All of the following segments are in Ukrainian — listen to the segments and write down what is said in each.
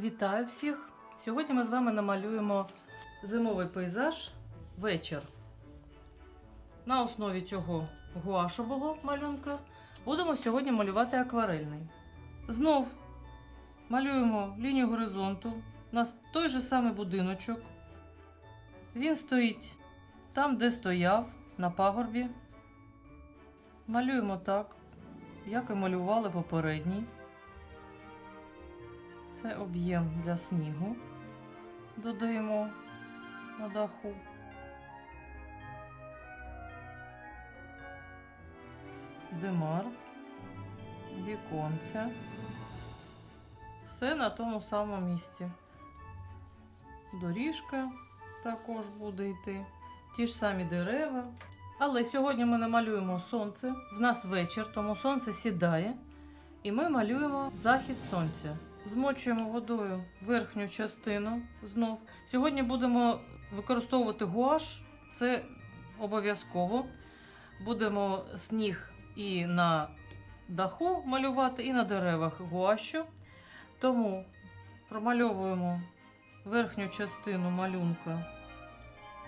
Вітаю всіх! Сьогодні ми з вами намалюємо зимовий пейзаж вечір. На основі цього гуашового малюнка будемо сьогодні малювати акварельний. Знов малюємо лінію горизонту. У нас той же самий будиночок. Він стоїть там, де стояв, на пагорбі. Малюємо так, як і малювали попередній. Це об'єм для снігу. Додаємо на даху. Димар, віконця. Все на тому самому місці. Доріжка також буде йти. Ті ж самі дерева. Але сьогодні ми намалюємо сонце. В нас вечір, тому сонце сідає. І ми малюємо захід сонця. Змочуємо водою верхню частину знов. Сьогодні будемо використовувати гуаш, це обов'язково. Будемо сніг і на даху малювати, і на деревах гуашу. Тому промальовуємо верхню частину малюнка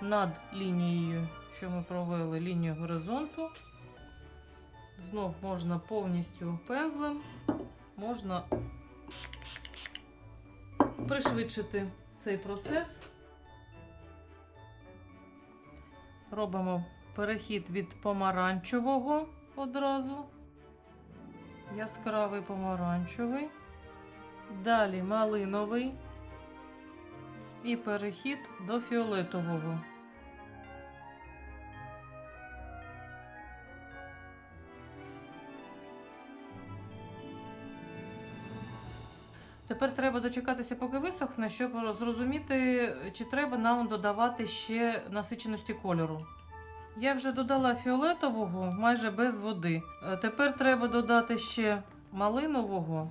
над лінією, що ми провели лінію горизонту. Знов можна повністю пензлем, можна пришвидшити цей процес. Робимо перехід від помаранчевого одразу, яскравий помаранчевий, далі малиновий і перехід до фіолетового. Тепер треба дочекатися, поки висохне, щоб зрозуміти, чи треба нам додавати ще насиченості кольору. Я вже додала фіолетового майже без води. Е, Тепер треба додати ще малинового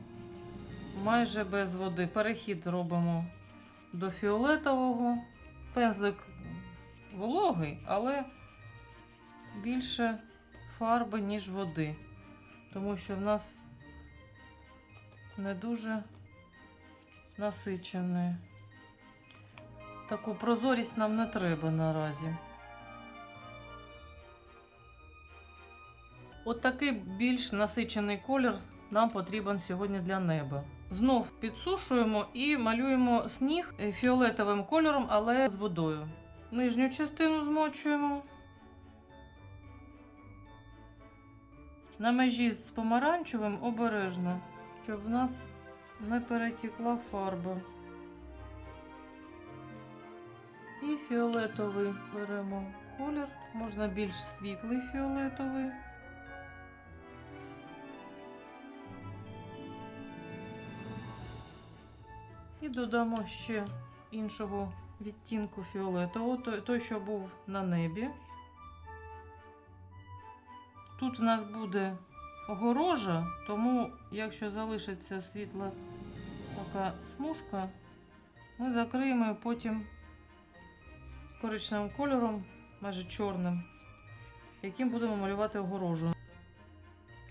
майже без води. Перехід робимо до фіолетового. Пензлик вологий, але більше фарби, ніж води. Тому що в нас не дуже насичений. Таку прозорість нам не треба наразі. От такий більш насичений колір нам потрібен сьогодні для неба. Знов підсушуємо і малюємо сніг фіолетовим кольором, але з водою. Нижню частину змочуємо. На межі з помаранчевим обережно, щоб в нас не перетекла фарба. І фіолетовий беремо колір, можна більш світлий фіолетовий. І додамо ще іншого відтінку фіолетового, той, що був на небі. Тут в нас буде огорожа, тому якщо залишиться світла така смужка, ми закриємо потім коричневим кольором, майже чорним, яким будемо малювати огорожу.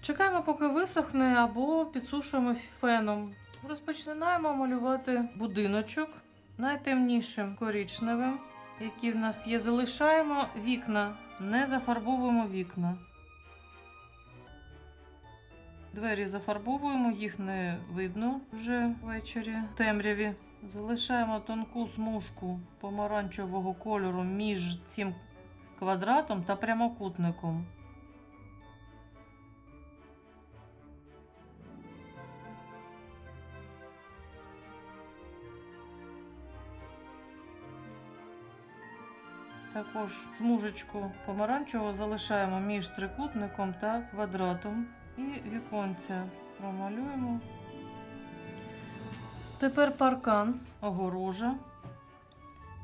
Чекаємо, поки висохне, або підсушуємо феном. Розпочинаємо малювати будиночок найтемнішим коричневим, який в нас є. Залишаємо вікна, не зафарбовуємо вікна. Двері зафарбовуємо, їх не видно вже ввечері в темряві. Залишаємо тонку смужку помаранчевого кольору між цим квадратом та прямокутником. Також смужечку помаранчевого залишаємо між трикутником та квадратом. І віконця промалюємо. Тепер паркан, огорожа.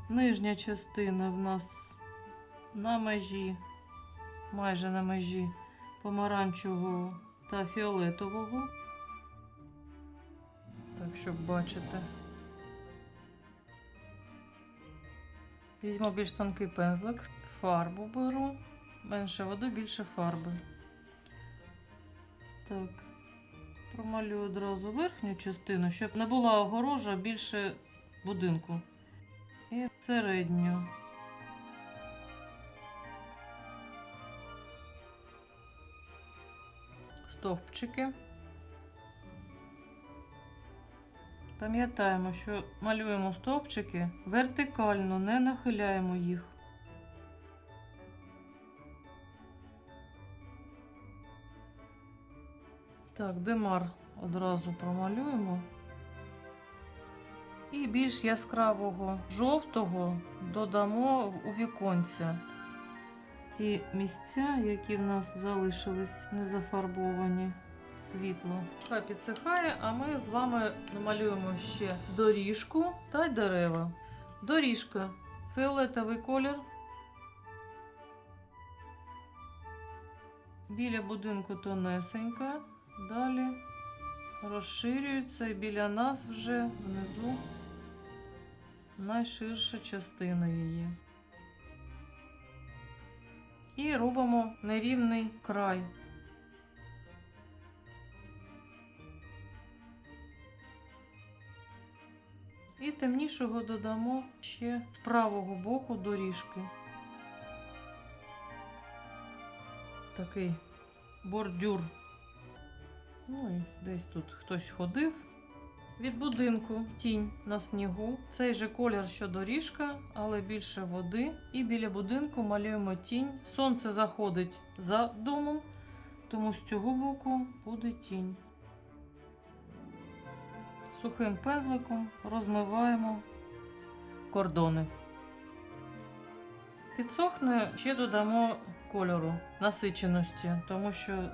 Нижня частина в нас на межі, майже на межі помаранчевого та фіолетового. Так, щоб бачити. Візьму більш тонкий пензлик, фарбу беру, менше води, більше фарби. Так, Промалюю одразу верхню частину, щоб не була огорожа більше будинку. І середню. Стовпчики. Пам'ятаємо, що малюємо стовпчики вертикально, не нахиляємо їх. Так, демар одразу промалюємо. І більш яскравого жовтого додамо у віконця. Ті місця, які в нас залишились незафарбовані світло. Хай підсихає, а ми з вами намалюємо ще доріжку та й дерева. Доріжка, фіолетовий колір. Біля будинку тонесенька. Далі розширюється і біля нас вже внизу найширша частина її. І робимо нерівний край. І темнішого додамо ще з правого боку доріжки. Такий бордюр. Ну і десь тут хтось ходив. Від будинку тінь на снігу. Цей же колір, що доріжка, але більше води. І біля будинку малюємо тінь. Сонце заходить за домом, тому з цього боку буде тінь. Сухим пензликом розмиваємо кордони. Підсохне, ще додамо кольору, насиченості, тому що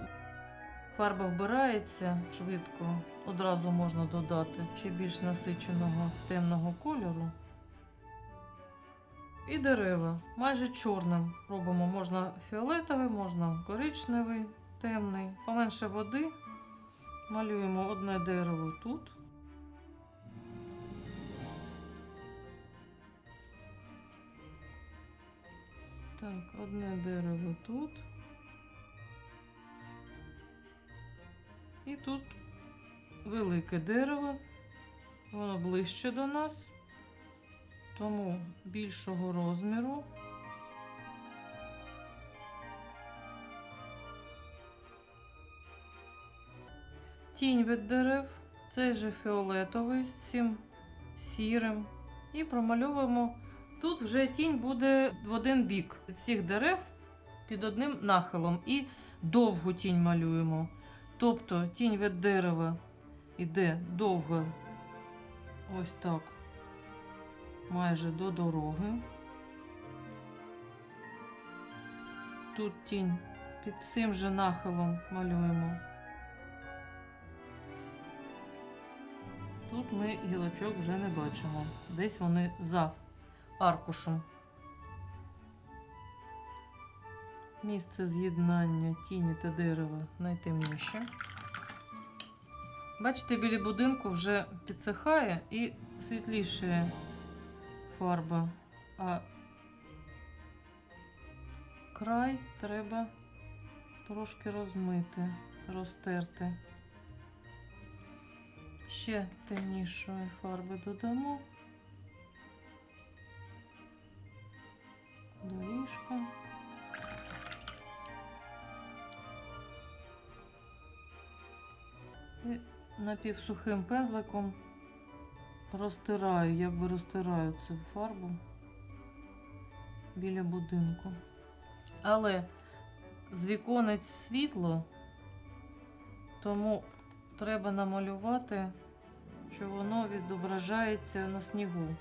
фарба вбирається швидко, одразу можна додати ще більш насиченого темного кольору. І дерева майже чорним робимо. Можна фіолетовий, можна коричневий, темний. Поменше води. Малюємо одне дерево тут. Так, одне дерево тут. І тут велике дерево, воно ближче до нас, тому більшого розміру. Тінь від дерев, цей же фіолетовий з цим сірим. І промальовуємо. Тут вже тінь буде в один бік всіх дерев під одним нахилом. І довгу тінь малюємо. Тобто тінь від дерева йде довго, ось так, майже до дороги. Тут тінь під цим же нахилом малюємо. Тут ми гілочок вже не бачимо. Десь вони за аркушем. Місце з'єднання тіні та дерева найтемніше. Бачите, біля будинку вже підсихає і світліше фарба, а край треба трошки розмити, розтерти. Ще темнішої фарби додамо. Доріжка. І напівсухим пензликом розтираю, якби розтираю цю фарбу біля будинку. Але з віконець світло, тому треба намалювати, що воно відображається на снігу.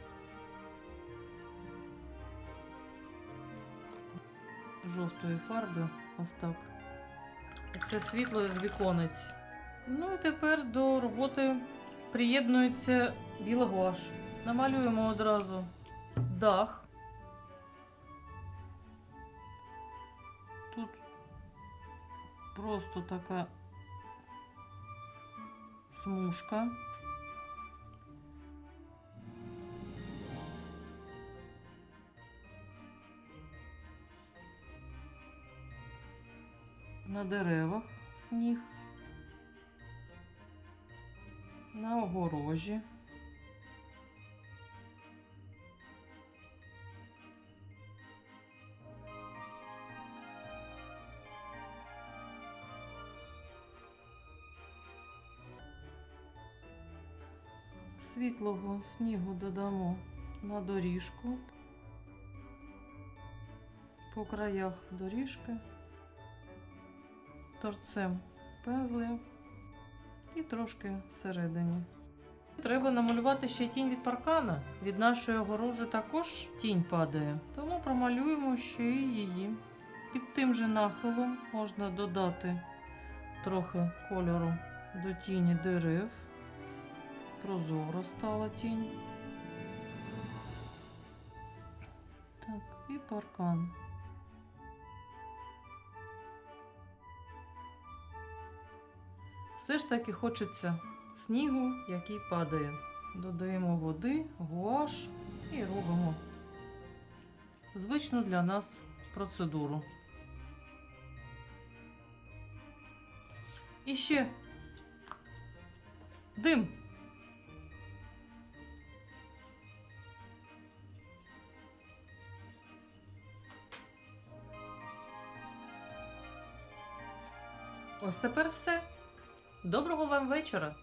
Жовтої фарби, ось так. Це світло з віконець. Ну і тепер до роботи приєднується біла гуаш. Намалюємо одразу дах. Тут просто така смужка. На деревах сніг. На огорожі. Світлого снігу додамо на доріжку. По краях доріжки торцем пензля і трошки всередині. Треба намалювати ще тінь від паркана. Від нашої огорожі також тінь падає, тому промалюємо ще й її. Під тим же нахилом можна додати трохи кольору до тіні дерев. Прозоро стала тінь. Так, і паркан. Все ж таки хочеться снігу, який падає. Додаємо води, гуаш і робимо звичну для нас процедуру. І ще дим. Ось тепер все. Доброго вам вечора!